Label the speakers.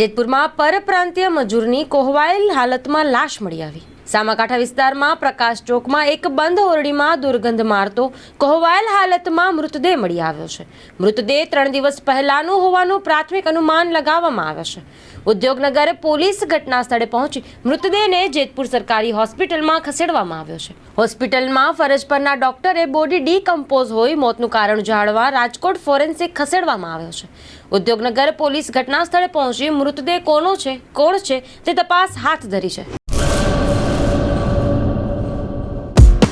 Speaker 1: જેતપુરમાં પરપ્રાંતીય મજૂરની કોહવાયેલ હાલતમાં લાશ મળી આવી. સામાકાંઠા વિસ્તારમાં પ્રકાશ ચોકમાં એક બંધ ઓરડીમાં દુર્ગંધ મારતો કોહવાયેલ હાલતમાં મૃતદેહ મળી આવ્યો છે. મૃતદેહ ત્રણ દિવસ પહેલાનું હોવાનું પ્રાથમિક અનુમાન લગાવવામાં આવે છે. ઉદ્યોગનગર પોલીસ ઘટના સ્થળે પહોંચી મૃતદેહને જેતપુર સરકારી હોસ્પિટલમાં ખસેડવામાં આવ્યો છે. હોસ્પિટલમાં ફરજ પરના ડોક્ટરે બોડી ડીકમ્પોઝ હોઈ મોતનું કારણ જાણવા રાજકોટ ફોરેન્સિક ખસેડવામાં આવ્યો છે. ઉદ્યોગનગર પોલીસ ઘટના સ્થળે પહોંચી મૃતદેહ કોનો છે, કોણ છે તે તપાસ હાથ ધરી છે.